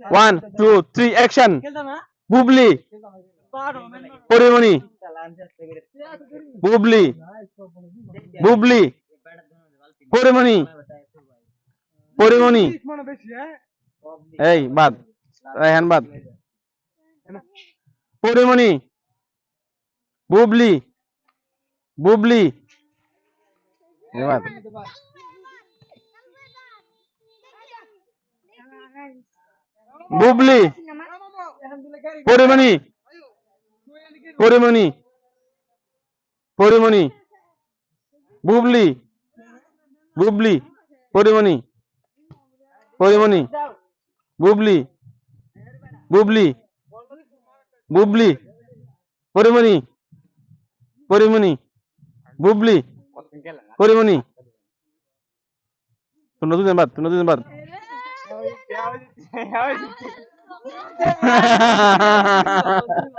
One two three action Bubly. পারো পরিমণি। বুবলি। বুবলি। পরিমণি। পরিমণি। মনে বেশি হ্যাঁ এই বাদ রায়হান বাদ। পরিমণি। বুবলি। বুবলি। বাদ। বুবলি। পরিমণি। পরিমণি। পরিমণি। বুবলি। বুবলি। পরিমণি। পরিমণি। বুবলি। বুবলি। বুবলি। পরিমণি। পরিমণি। বুবলি। পরিমণি। তোমরা দুজন বাদ তোমরা দুজন বাদ I was.